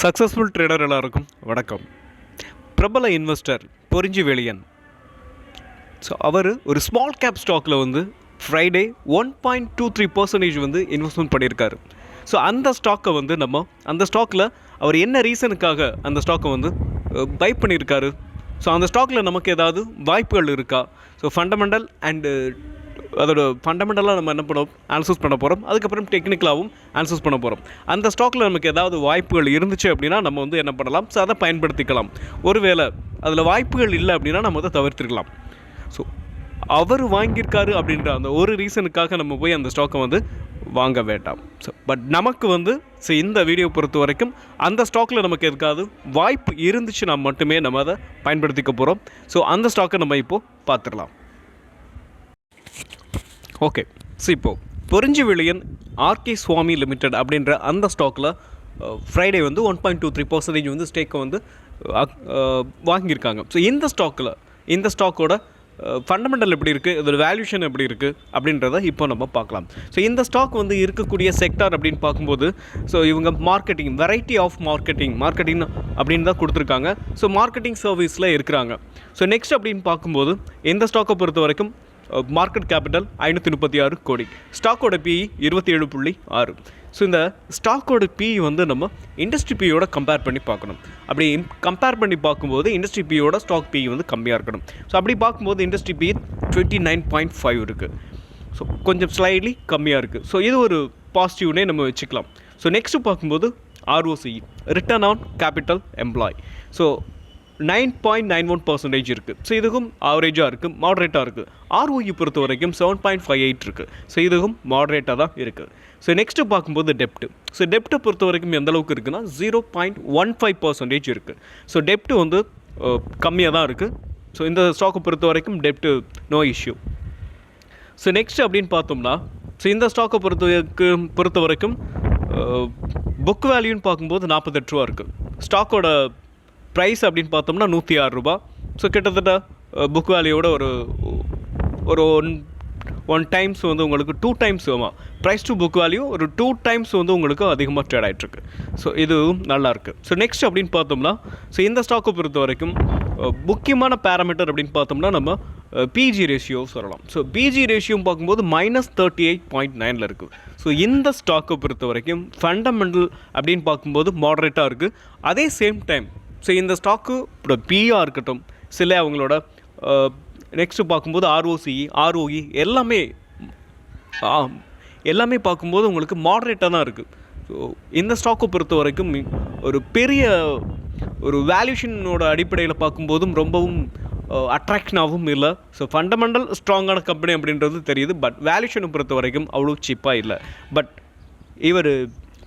Successful trader எல்லாருக்கும் வணக்கம். பிரபல இன்வெஸ்டர் பொறிஞ்சி வெளியன் ஸோ அவர் ஒரு ஸ்மால் கேப் ஸ்டாக்கில் வந்து Friday one point two three percentage வந்து இன்வெஸ்ட்மெண்ட் பண்ணியிருக்காரு. ஸோ அந்த ஸ்டாக்கை வந்து நம்ம அந்த ஸ்டாக்கில் அவர் என்ன ரீசனுக்காக அந்த ஸ்டாக்கை வந்து பை பண்ணியிருக்காரு? ஸோ அந்த ஸ்டாக்கில் நமக்கு ஏதாவது வாய்ப்புகள் இருக்கா? ஸோ ஃபண்டமெண்டல் அண்டு அதோட ஃபண்டமெண்டலாக நம்ம என்ன பண்ணோம்? ஆன்சர்ஸ் பண்ண போகிறோம் அதுக்கப்புறம் டெக்னிக்கலாகவும் ஆன்சர்ஸ் பண்ண போகிறோம் அந்த ஸ்டாக்கில் நமக்கு ஏதாவது வாய்ப்புகள் இருந்துச்சு அப்படின்னா நம்ம வந்து என்ன பண்ணலாம்? ஸோ அதை பயன்படுத்திக்கலாம். ஒருவேளை அதில் வாய்ப்புகள் இல்லை அப்படின்னா நம்ம அதை தவிர்த்துக்கலாம். ஸோ அவர் வாங்கியிருக்காரு அப்படின்ற அந்த ஒரு ரீசனுக்காக நம்ம போய் அந்த ஸ்டாக்கை வந்து வாங்க வேண்டாம். ஸோ பட் நமக்கு வந்து ஸோ இந்த வீடியோ பொறுத்த வரைக்கும் அந்த ஸ்டாக்கில் நமக்கு எதுக்காவது வாய்ப்பு இருந்துச்சுன்னா மட்டுமே நம்ம அதை பயன்படுத்திக்க போகிறோம் ஸோ அந்த ஸ்டாக்கை நம்ம இப்போது பார்த்துடலாம். ஓகே. ஸோ இப்போது பொறிஞ்சி விளியன் ஆர்கே சுவாமி லிமிடெட் அப்படின்ற அந்த ஸ்டாக்கில் ஃப்ரைடே வந்து one point two three percentage வந்து ஸ்டேக்கை வந்து வாங்கியிருக்காங்க. ஸோ இந்த ஸ்டாக்கில் இந்த ஸ்டாக்கோட ஃபண்டமெண்டல் எப்படி இருக்குது இதோட வேல்யூஷன் எப்படி இருக்குது அப்படின்றத இப்போ நம்ம பார்க்கலாம். ஸோ இந்த ஸ்டாக் வந்து இருக்கக்கூடிய செக்டார் அப்படின்னு பார்க்கும்போது ஸோ இவங்க marketing variety of marketing marketing அப்படின்னு தான் கொடுத்துருக்காங்க. ஸோ மார்க்கெட்டிங் சர்வீஸில் இருக்கிறாங்க. ஸோ நெக்ஸ்ட் அப்படின்னு பார்க்கும்போது இந்த ஸ்டாக்கை பொறுத்த வரைக்கும் மார்க்கெட் கேபிட்டல் ஐநூற்றி முப்பத்தி ஆறு கோடி. ஸ்டாக்கோட பிஇ இருபத்தி ஏழு புள்ளி ஆறு. ஸோ இந்த ஸ்டாக்கோட பிஇ வந்து நம்ம இண்டஸ்ட்ரி பியோட கம்பேர் பண்ணி பார்க்கணும். அப்படி கம்பேர் பண்ணி பார்க்கும்போது இண்டஸ்ட்ரி பியோட ஸ்டாக் பிஇ வந்து கம்மியாக இருக்கணும். ஸோ அப்படி பார்க்கும்போது industry PE twenty nine point five இருக்குது ஸோ கொஞ்சம் ஸ்லைட்லி கம்மியாக இருக்குது ஸோ இது ஒரு பாசிட்டிவ்னே நம்ம வச்சுக்கலாம். ஸோ நெக்ஸ்ட்டு பார்க்கும்போது ROC return on capital employ so nine point nine one percentage இருக்குது ஸோ இதுக்கும் ஆவரேஜாக இருக்குது மாடரேட்டாக இருக்குது ஆர்ஓஇ பொறுத்த வரைக்கும் செவன் பாயிண்ட் ஃபைவ் எயிட் இருக்குது ஸோ இதுவும் மாடரேட்டாக தான் இருக்குது ஸோ நெக்ஸ்ட்டு பார்க்கும்போது டெப்ட்டு ஸோ டெப்ட்டை பொறுத்த வரைக்கும் எந்த அளவுக்கு இருக்குன்னா zero point one five percentage இருக்குது ஸோ டெப்ட்டு வந்து கம்மியாக தான் இருக்குது ஸோ இந்த ஸ்டாக்கை பொறுத்த வரைக்கும் டெப்ட்டு நோ இஷ்யூ ஸோ நெக்ஸ்ட் அப்படின்னு பார்த்தோம்னா ஸோ இந்த ஸ்டாக்கை பொறுத்த வரைக்கும் பொறுத்த வரைக்கும் புக் வேல்யூன்னு பார்க்கும்போது நாற்பத்தெட்டு ரூபா இருக்குது ஸ்டாக்கோட ப்ரைஸ் அப்படின்னு பார்த்தோம்னா நூற்றி ஆறு ரூபா. ஸோ கிட்டத்தட்ட புக் வேல்யூவோட ஒரு ஒரு ஒன் ஒன் டைம்ஸ் வந்து உங்களுக்கு டூ டைம்ஸ் ஆமாம் ப்ரைஸ் டு புக் வேல்யூ ஒரு டூ டைம்ஸ் வந்து உங்களுக்கு அதிகமாக ட்ரேட் ஆகிட்டுருக்கு ஸோ இதுவும் நல்லாயிருக்கு ஸோ நெக்ஸ்ட் அப்படின்னு பார்த்தோம்னா ஸோ இந்த ஸ்டாக்கை பொறுத்த வரைக்கும் முக்கியமான பேராமீட்டர் அப்படின்னு பார்த்தோம்னா நம்ம பிஜி ரேஷியோ சொல்லலாம். ஸோ பிஜி ரேஷியோன்னு பார்க்கும்போது மைனஸ் தேர்ட்டி எயிட் பாயிண்ட் நைனில் இருக்குது ஸோ இந்த ஸ்டாக்கை பொறுத்த வரைக்கும் ஃபண்டமெண்டல் அப்படின்னு பார்க்கும்போது மாடரேட்டாக இருக்குது அதே சேம் டைம் ஸோ இந்த ஸ்டாக்கு பிஆ இருக்கட்டும் சில அவங்களோட நெக்ஸ்ட்டு பார்க்கும்போது ஆர்ஓசி ஆர்ஓஇ எல்லாமே எல்லாமே பார்க்கும்போது உங்களுக்கு மாடரேட்டாக தான் இருக்குது ஸோ இந்த ஸ்டாக்கை பொறுத்த வரைக்கும் ஒரு பெரிய ஒரு வேல்யூஷனோட அடிப்படையில் பார்க்கும்போதும் ரொம்பவும் அட்ராக்ஷனாகவும் இல்லை. ஸோ ஃபண்டமெண்டல் ஸ்ட்ராங்கான கம்பெனி அப்படின்றது தெரியுது பட் வேல்யூஷனை பொறுத்த வரைக்கும் அவ்வளோ சீப்பாக இல்லை. பட் இவர்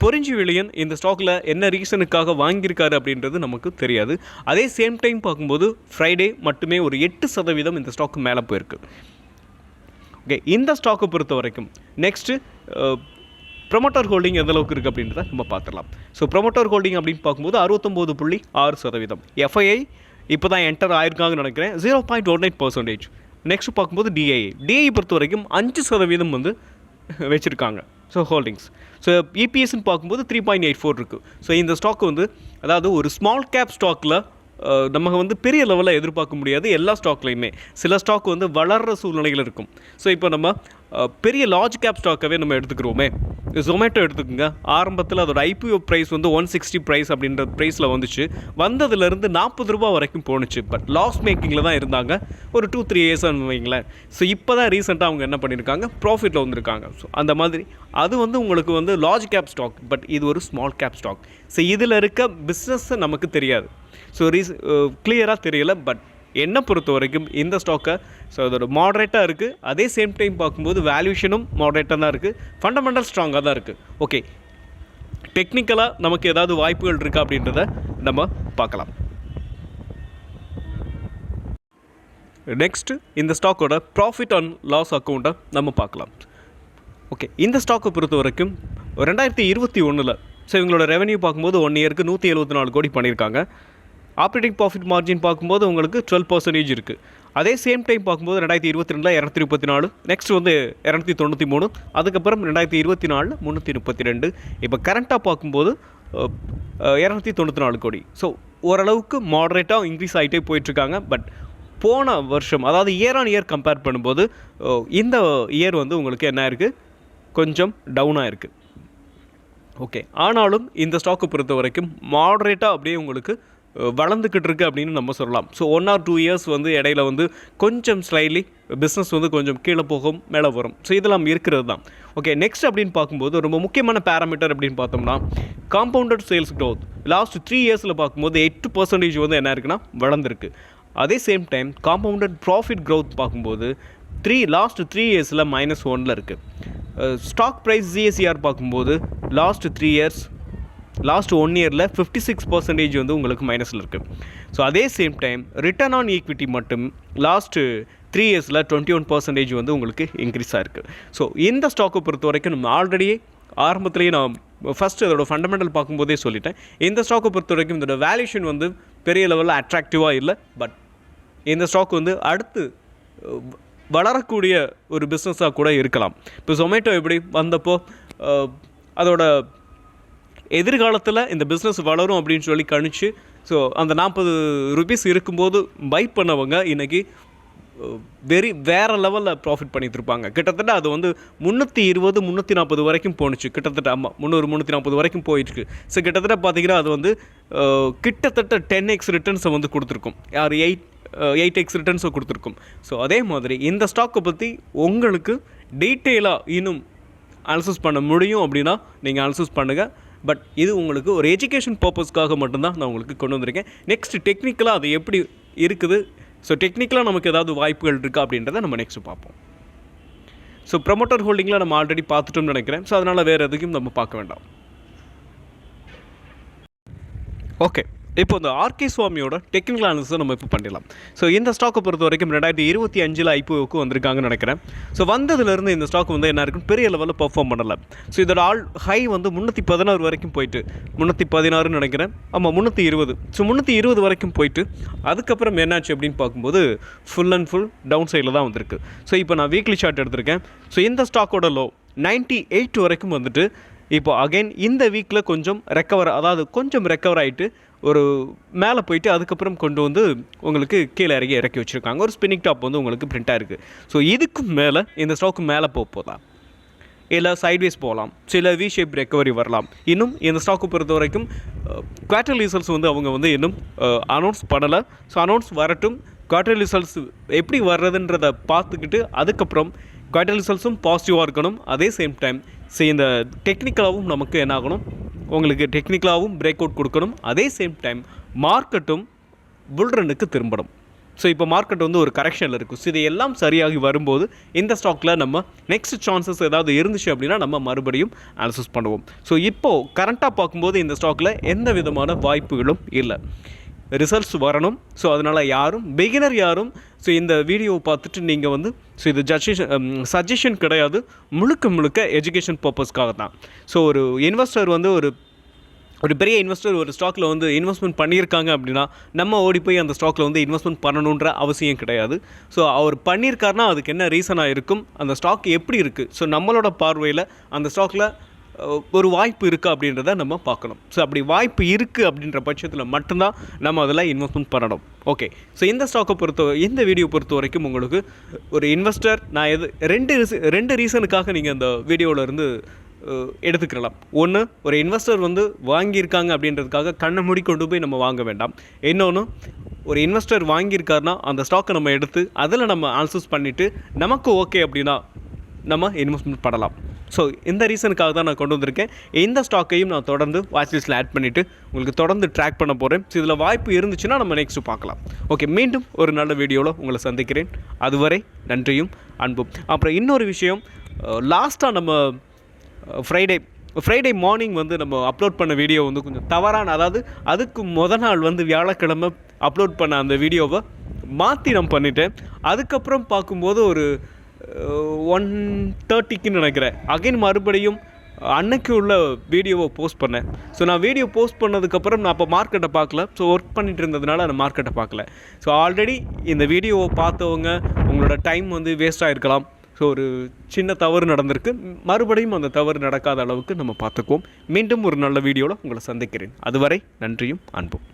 பொறிஞ்சி விலையன் இந்த ஸ்டாக்கில் என்ன ரீசனுக்காக வாங்கியிருக்காரு அப்படின்றது நமக்கு தெரியாது. அதே சேம் டைம் பார்க்கும்போது ஃப்ரைடே மட்டுமே ஒரு எட்டு சதவீதம் இந்த ஸ்டாக்கு மேலே போயிருக்கு. ஓகே இந்த ஸ்டாக்கை பொறுத்த வரைக்கும் நெக்ஸ்ட்டு ப்ரொமோட்டர் ஹோல்டிங் எந்த அளவுக்கு இருக்குது அப்படின்றத நம்ம பார்த்துடலாம். ஸோ ப்ரொமோட்டர் ஹோல்டிங் அப்படின்னு பார்க்கும்போது அறுபத்தொம்போது புள்ளி ஆறு சதவீதம். எஃப்ஐஐ இப்போ தான் என்டர் ஆயிருக்காங்கன்னு நினைக்கிறேன். Zero point one eight percentage next பார்க்கும்போது டிஐஏ டிஐ பொறுத்த வரைக்கும் அஞ்சு சதவீதம் வந்து வச்சுருக்காங்க. ஸோ ஹோல்டிங்ஸ் ஸோ இபிஎஸ்ன்னு பார்க்கும்போது த்ரீ பாயிண்ட் எயிட் ஃபோர் இருக்குது ஸோ இந்த ஸ்டாக் வந்து அதாவது ஒரு ஸ்மால் கேப் ஸ்டாக்கில் நம்ம வந்து பெரிய லெவலில் எதிர்பார்க்க முடியாது எல்லா ஸ்டாக்லையுமே சில ஸ்டாக் வந்து வளர்கிற சூழ்நிலைகள் இருக்கும். ஸோ இப்போ நம்ம பெரிய லார்ஜ் கேப் ஸ்டாக்கவே நம்ம எடுத்துக்கிறோமே. ஜொமேட்டோ எடுத்துக்கோங்க. ஆரம்பத்தில் அதோட ஐபிஓ ப்ரைஸ் வந்து ஒன் சிக்ஸ்டி ப்ரைஸ் அப்படின்ற ப்ரைஸில் வந்துச்சு. வந்ததுலேருந்து நாற்பது ரூபா வரைக்கும் போணுச்சு. பட் லாஸ் மேக்கிங்கில் தான் இருந்தாங்க. ஒரு டூ த்ரீ இயர்ஸ் வைங்களேன். ஸோ இப்போ தான் ரீசெண்டாக அவங்க என்ன பண்ணியிருக்காங்க ப்ராஃபிட்டில் வந்திருக்காங்க. ஸோ அந்த மாதிரி. அது வந்து உங்களுக்கு வந்து லார்ஜ் கேப் ஸ்டாக் பட் இது ஒரு ஸ்மால் கேப் ஸ்டாக் ஸோ இதில் இருக்க பிஸ்னஸ்ஸை நமக்கு தெரியாது. ஸோ ரீஸ் கிளியராக தெரியல பட் என்னை பொறுத்த வரைக்கும் இந்த ஸ்டாக்கை ஸோ அதோட மாடரேட்டாக இருக்குது அதே சேம் டைம் பார்க்கும்போது வேல்யூஷனும் மாடரேட்டாக தான் இருக்குது ஃபண்டமெண்டல் ஸ்ட்ராங்காக தான் இருக்குது ஓகே டெக்னிக்கலாக நமக்கு ஏதாவது வாய்ப்புகள் இருக்கா அப்படின்றத நம்ம பார்க்கலாம். நெக்ஸ்ட்டு இந்த ஸ்டாக்கோட ப்ராஃபிட் அண்ட் லாஸ் அக்கௌண்ட்டை நம்ம பார்க்கலாம். ஓகே இந்த ஸ்டாக்கை பொறுத்த வரைக்கும் ரெண்டாயிரத்தி இருபத்தி ஒன்றில் ஸோ இவங்களோட ரெவென்யூ பார்க்கும்போது ஒன் இயருக்கு நூற்றி எழுபத்தி நாலு கோடி பண்ணியிருக்காங்க. ஆப்ரேட்டிங் ப்ராஃபிட் மார்ஜின் பார்க்கும்போது உங்களுக்கு டுவெல் பர்சன்டேஜ் இருக்குது அதே சேம் டைம் பார்க்கும்போது ரெண்டாயிரத்தி இருபத்தி ரெண்டில் இரநூத்தி முப்பத்தி நாலு நெக்ஸ்ட் வந்து இரநூத்தி தொண்ணூற்றி மூணு அதுக்கப்புறம் ரெண்டாயிரத்தி இருபத்தி நாலில் முந்நூற்றி முப்பத்தி ரெண்டு. இப்போ கரண்ட்டாக பார்க்கும்போது இரநூத்தி தொண்ணூற்றி நாலு கோடி. ஸோ ஓரளவுக்கு மாடரேட்டாக இன்க்ரீஸ் ஆகிட்டே போயிட்டுருக்காங்க. பட் போன வருஷம் அதாவது இயர் ஆன் இயர் கம்பேர் பண்ணும்போது இந்த இயர் வந்து உங்களுக்கு என்ன இருக்குது கொஞ்சம் டவுனாக இருக்குது ஓகே ஆனாலும் இந்த ஸ்டாக்கை பொறுத்த வரைக்கும் மாடரேட்டாக அப்படியே உங்களுக்கு வளர்ந்துக்கிட்டு இருக்குது அப்படின்னு நம்ம சொல்லலாம். So one or two years வந்து இடையில வந்து கொஞ்சம் ஸ்லைட்லி பிஸ்னஸ் வந்து கொஞ்சம் கீழே போகும் மேலே வரும். ஸோ இதெல்லாம் இருக்கிறது தான். ஓகே நெக்ஸ்ட் அப்படின்னு பார்க்கும்போது ரொம்ப முக்கியமான பேராமீட்டர் அப்படின்னு பார்த்தோம்னா compounded sales growth last three இயர்ஸில் பார்க்கும்போது எட்டு பர்சன்டேஜ் வந்து என்ன இருக்குன்னா வளர்ந்துருக்கு. அதே same time compounded profit growth பார்க்கும்போது த்ரீ லாஸ்ட் த்ரீ இயர்ஸில் மைனஸ் ஒனில் இருக்குது ஸ்டாக் ப்ரைஸ் ஜிஎஸ்சிஆர் பார்க்கும்போது last three years last one இயரில் ஃபிஃப்டி சிக்ஸ் பர்சன்டேஜ் வந்து உங்களுக்கு மைனஸில் இருக்குது ஸோ அதே same time return on equity மட்டும் லாஸ்ட்டு த்ரீ இயர்ஸில் டுவெண்ட்டி ஒன் பர்சன்டேஜ் வந்து உங்களுக்கு இன்க்ரீஸ் ஆயிருக்கு. ஸோ இந்த ஸ்டாக்கை பொறுத்த வரைக்கும் நம்ம ஆல்ரெடியே ஆரம்பத்துலேயே நான் ஃபஸ்ட் அதோட ஃபண்டமெண்டல் பார்க்கும்போதே சொல்லிட்டேன். இந்த ஸ்டாக்கை பொறுத்த வரைக்கும் இதோட வேல்யூஷன் வந்து பெரிய லெவலில் அட்ராக்டிவாக இல்லை பட் இந்த ஸ்டாக் வந்து அடுத்து வளரக்கூடிய ஒரு பிஸ்னஸாக கூட இருக்கலாம். இப்போ ஜொமேட்டோ எப்படி வந்தப்போ அதோட எதிர்காலத்தில் இந்த பிஸ்னஸ் வளரும் அப்படின்னு சொல்லி கணிச்சு ஸோ அந்த நாற்பது ருபீஸ் இருக்கும்போது பை பண்ணவங்க இன்றைக்கி வெரி வேறு லெவலில் ப்ராஃபிட் பண்ணிகிட்டு இருப்பாங்க. கிட்டத்தட்ட அது வந்து முந்நூற்றி இருபது முந்நூற்றி நாற்பது வரைக்கும் போணுச்சு. கிட்டத்தட்ட ஆமாம் முந்நூறு முந்நூற்றி நாற்பது வரைக்கும் போயிருக்கு ஸோ கிட்டத்தட்ட பார்த்தீங்கன்னா அது வந்து கிட்டத்தட்ட டென் எக்ஸ் ரிட்டர்ன்ஸை வந்து கொடுத்துருக்கும். யார் எயிட் எயிட் எக்ஸ் ரிட்டர்ன்ஸை கொடுத்துருக்கும். ஸோ அதே மாதிரி இந்த ஸ்டாக்கை பற்றி உங்களுக்கு டீட்டெயிலாக இன்னும் அனலிசிஸ் பண்ண முடியும் அப்படின்னா நீங்கள் அனலிசிஸ் பண்ணுங்கள் பட் இது உங்களுக்கு ஒரு எஜுகேஷன் பர்பஸ்க்காக மட்டும்தான் நான் உங்களுக்கு கொண்டு வந்திருக்கேன். நெக்ஸ்ட் டெக்னிக்கலாக அது எப்படி இருக்குது? ஸோ டெக்னிக்கலாக நமக்கு ஏதாவது வாய்ப்புகள் இருக்கா அப்படின்றத நம்ம நெக்ஸ்ட் பார்ப்போம். ஸோ ப்ரமோட்டர் ஹோல்டிங்கில் நம்ம ஆல்ரெடி பார்த்துட்டோம்னு நினைக்கிறேன். ஸோ அதனால் வேறு எதுக்கும் நம்ம பார்க்க வேண்டாம். ஓகே இப்போ இந்த ஆர்கே சுவாமியோட டெக்னிக்கல் அனாலிசிஸ் நம்ம இப்போ பண்ணிடலாம். ஸோ இந்த ஸ்டாக்கை பொறுத்த வரைக்கும் ரெண்டாயிரத்தி இருபத்தி அஞ்சில் ஐபிஓக்கு வந்திருக்காங்கன்னு நினைக்கிறேன். ஸோ வந்ததுலேருந்து இந்த ஸ்டாக் வந்து என்ன இருக்குன்னு பெரிய லெவலில் பர்ஃபார்ம் பண்ணலை. ஸோ இதோட ஆல் ஹை வந்து முந்நூற்றி பதினாறு வரைக்கும் போயிட்டு முந்நூற்றி பதினாறுன்னு நினைக்கிறேன். ஆமாம் முந்நூற்றி இருபது. ஸோ முந்நூற்றி இருபது வரைக்கும் போயிட்டு அதுக்கப்புறம் என்னாச்சு அப்படின்னு பார்க்கும்போது ஃபுல் அண்ட் ஃபுல் டவுன் சைடில் தான் வந்திருக்கு. ஸோ இப்போ நான் வீக்லி சார்ட் எடுத்திருக்கேன். ஸோ இந்த ஸ்டாக்கோட லோ 98 எயிட் வரைக்கும் வந்துட்டு இப்போ அகைன் இந்த வீக்கில் கொஞ்சம் ரெக்கவர் அதாவது கொஞ்சம் ரெக்கவர் ஆகிட்டு ஒரு மேலே போயிட்டு அதுக்கப்புறம் கொண்டு வந்து உங்களுக்கு கீழே இறங்கி இறக்கி வச்சுருக்காங்க. ஒரு ஸ்பின்னிங் டாப் வந்து உங்களுக்கு பிரிண்ட் இருக்குது ஸோ இதுக்கும் மேலே இந்த ஸ்டாக்கு மேலே போக போதா இல்லை சைட்வேஸ் போகலாம் சில வி ஷேப் ரெக்கவரி வரலாம். இன்னும் இந்த ஸ்டாக்கு பொறுத்த வரைக்கும் குவார்டர் ரிசல்ட்ஸ் வந்து அவங்க வந்து இன்னும் அனௌன்ஸ் பண்ணலை. ஸோ அனௌன்ஸ் வரட்டும். குவார்டர் ரிசல்ட்ஸ் எப்படி வர்றதுன்றதை பார்த்துக்கிட்டு அதுக்கப்புறம் குவார்டர் ரிசல்ட்ஸும் பாசிட்டிவாக இருக்கணும். அதே சேம் டைம் ஸோ இந்த டெக்னிக்கலாகவும் நமக்கு என்ன ஆகணும்? உங்களுக்கு டெக்னிக்கலாகவும் பிரேக் அவுட் கொடுக்கணும். அதே சேம் டைம் மார்க்கெட்டும் புல்ரனுக்கு திரும்பணும். ஸோ இப்போ மார்க்கெட் வந்து ஒரு கரெக்ஷனில் இருக்கும். ஸோ இதையெல்லாம் சரியாகி வரும்போது இந்த ஸ்டாக்கில் நம்ம நெக்ஸ்ட் சான்சஸ் ஏதாவது இருந்துச்சு அப்படின்னா நம்ம மறுபடியும் அனலிசிஸ் பண்ணுவோம். ஸோ இப்போது கரண்ட்டாக பார்க்கும்போது இந்த ஸ்டாக்கில் எந்த விதமான வாய்ப்புகளும் இல்லை. ரிசல்ட்ஸ் வரணும். ஸோ அதனால் யாரும் பிகினர் யாரும் ஸோ இந்த வீடியோவை பார்த்துட்டு நீங்கள் வந்து ஸோ இது ஜட்ஜேஷன் சஜஷன் um, கிடையாது. முழுக்க முழுக்க எஜுகேஷன் பர்பஸ்க்காக தான். ஸோ ஒரு இன்வெஸ்டர் வந்து ஒரு ஒரு பெரிய இன்வெஸ்டர் ஒரு ஸ்டாக்கில் வந்து இன்வெஸ்ட்மெண்ட் பண்ணியிருக்காங்க அப்படின்னா நம்ம ஓடி போய் அந்த ஸ்டாக்கில் வந்து இன்வெஸ்ட்மெண்ட் பண்ணணுன்ற அவசியம் கிடையாது. ஸோ அவர் பண்ணியிருக்காருனா அதுக்கு என்ன ரீசனாக இருக்கும்? அந்த ஸ்டாக் எப்படி இருக்குது ஸோ நம்மளோட பார்வையில் அந்த ஸ்டாக்கில் ஒரு வாய்ப்பு இருக்கா அப்படின்றத நம்ம பார்க்கணும். ஸோ அப்படி வாய்ப்பு இருக்குது அப்படின்ற பட்சத்தில் மட்டும்தான் நம்ம அதில் இன்வெஸ்ட்மெண்ட் பண்ணணும். ஓகே ஸோ இந்த ஸ்டாக்கை பொறுத்த இந்த வீடியோ பொறுத்த வரைக்கும் உங்களுக்கு ஒரு இன்வெஸ்டர் நான் எது ரெண்டு ரெண்டு ரீசனுக்காக நீங்கள் அந்த வீடியோவிலேருந்து எடுத்துக்கலாம் ஒன்று ஒரு இன்வெஸ்டர் வந்து வாங்கியிருக்காங்க அப்படின்றதுக்காக கண்ணை மூடி கொண்டு போய் நம்ம வாங்க வேண்டாம். இன்னொன்று ஒரு இன்வெஸ்டர் வாங்கியிருக்காருன்னா அந்த ஸ்டாக்கை நம்ம எடுத்து அதில் நம்ம அனலிசிஸ் பண்ணிவிட்டு நமக்கு ஓகே அப்படின்னா நம்ம இன்வெஸ்ட்மெண்ட் பண்ணலாம். ஸோ இந்த ரீசனுக்காக தான் நான் கொண்டு வந்திருக்கேன். இந்த ஸ்டாக்கையும் நான் தொடர்ந்து வாட்ச் லிஸ்ட்டில் ஆட் பண்ணிவிட்டு உங்களுக்கு தொடர்ந்து ட்ராக் பண்ண போகிறேன் ஸோ இதில் வாய்ப்பு இருந்துச்சுன்னா நம்ம நெக்ஸ்ட்டு பார்க்கலாம். ஓகே மீண்டும் ஒரு நல்ல வீடியோவில் உங்களை சந்திக்கிறேன். அதுவரை நன்றியும் அன்பும். அப்புறம் இன்னொரு விஷயம் லாஸ்ட்டாக நம்ம ஃப்ரைடே ஃப்ரைடே மார்னிங் வந்து நம்ம அப்லோட் பண்ண வீடியோ வந்து கொஞ்சம் தவறான அதாவது அதுக்கு முத நாள் வந்து வியாழக்கிழமை அப்லோட் பண்ண அந்த வீடியோவை மாற்றி நான் பண்ணிட்டேன். அதுக்கப்புறம் பார்க்கும்போது ஒரு ஒன் தேர்ட்டிக்குன்னு நினைக்கிறேன். அகைன் மறுபடியும் அன்னைக்கு உள்ள வீடியோவை போஸ்ட் பண்ணேன். ஸோ நான் வீடியோ போஸ்ட் பண்ணதுக்கப்புறம் நான் அப்போ மார்க்கெட்டை பார்க்கல. ஸோ ஒர்க் பண்ணிட்டு இருந்ததுனால அந்த மார்க்கெட்டை பார்க்கல. ஸோ ஆல்ரெடி இந்த வீடியோவை பார்த்தவங்க உங்களோட டைம் வந்து வேஸ்ட் ஆகிருக்கலாம் ஸோ ஒரு சின்ன தவறு நடந்திருக்கு. மறுபடியும் அந்த தவறு நடக்காத அளவுக்கு நம்ம பார்த்துக்குவோம். மீண்டும் ஒரு நல்ல வீடியோவில் உங்களை சந்திக்கிறேன். அதுவரை நன்றியும் அன்பும்.